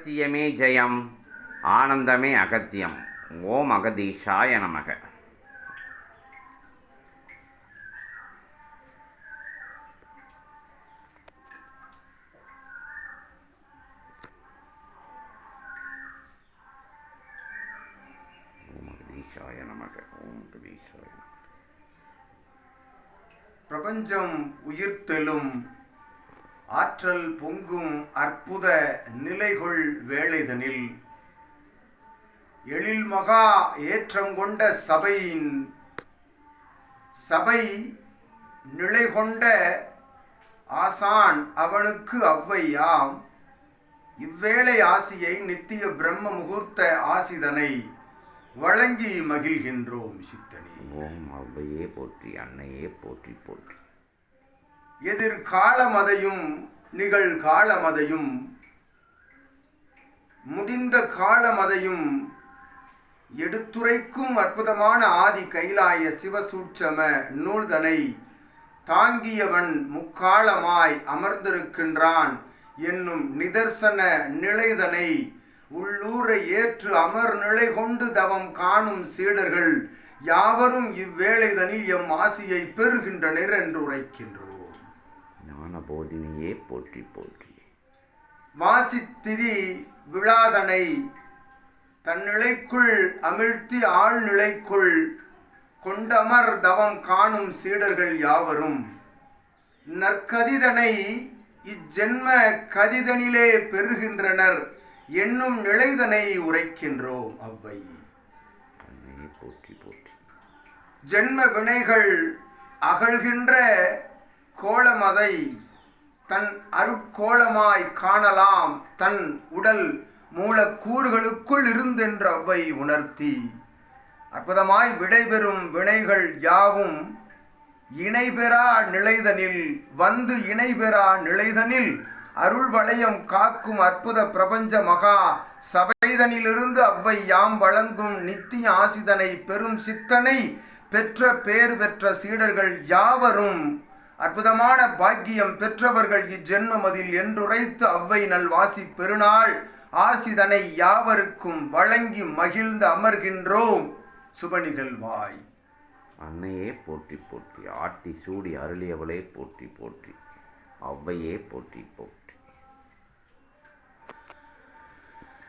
அகத்தியமே ஜெயம் ஆனந்தமே அகத்தியம். ஓம் அகதீஷாய நமக. நமக. ஓம் பிரபஞ்சம் உயிர்த்தெழும் ஆற்றல் பொங்கும் அற்புத நிலைகொள் வேளைதனில். எழில் மகா ஏற்றம் கொண்ட சபையின் சபை நிலை கொண்ட ஆசான் அவனுக்கு அவ்வையாம். இவ்வேளை ஆசியை நித்திய பிரம்ம முகூர்த்த ஆசிதனை வழங்கி மகிழ்கின்றோம் சித்தனே. ஓம் அவ்வையே போற்றி அன்னையே போற்றி போற்றி. எதிர்காலமதையும் நிகழ்காலமதையும் முடிந்த காலமதையும் எடுத்துரைக்கும் அற்புதமான ஆதி கைலாய சிவசூட்சம நூல்தனை தாங்கியவன் முக்காலமாய் அமர்ந்திருக்கின்றான் என்னும் நிதர்சன நிலைதனை உள்ளூரை ஏற்று அமர் நிலை கொண்டு தவம் காணும் சீடர்கள் யாவரும் இவ்வேளைதனில் எம் ஆசியை பெறுகின்றனர் என்று உரைக்கின்றோம் ஞான போதினியே போற்றி போற்றி. வாசித்திரி விழாதனை தன்னிலைக்குள் அமிழ்த்தி ஆழ்நிலைக்குள் கொண்டமர் தவம் காணும் சீடர்கள் யாவரும். நற்கதிதனை இஜென்ம கதிதனிலே பெறுகின்றனர் என்னும் நிலைதனை உரைக்கின்றோம் அவ்வை. போற்றி போற்றி. ஜென்ம வினைகள் அகழ்கின்ற கோலமதை தன் அருட்கோலமாய் காணலாம் தன் உடல் மூலக்கூறுகளுக்குள் இருந்தென்ற அவ்வை உணர்த்தி. அற்புதமாய் விடைபெறும் வினைகள் யாவும் இணைபெறா நிலைதனில் வந்து இணைபெறா நிலைதனில் அருள் வளையம் காக்கும் அற்புத பிரபஞ்ச மகா சபைதனிலிருந்து அவ்வை யாம் வழங்கும் நித்திய ஆசிதனை பெரும் சித்தனை பெற்ற பேர் பெற்ற சீடர்கள் யாவரும் அற்புதமான பாக்கியம் பெற்றவர்கள் இஜென்மமதில் என்றுரைத்து அவ்வை நல்வாசி பெருநாள். ஆசிதனை யாவருக்கும் வழங்கி மகிழ்ந்து அமர்கின்றோம். சுபநிகழ்வாய் அன்னையே போற்றி போற்றி ஆட்டி சூடி அருளியவளே போற்றி போற்றி அவ்வையே போற்றி போற்றி.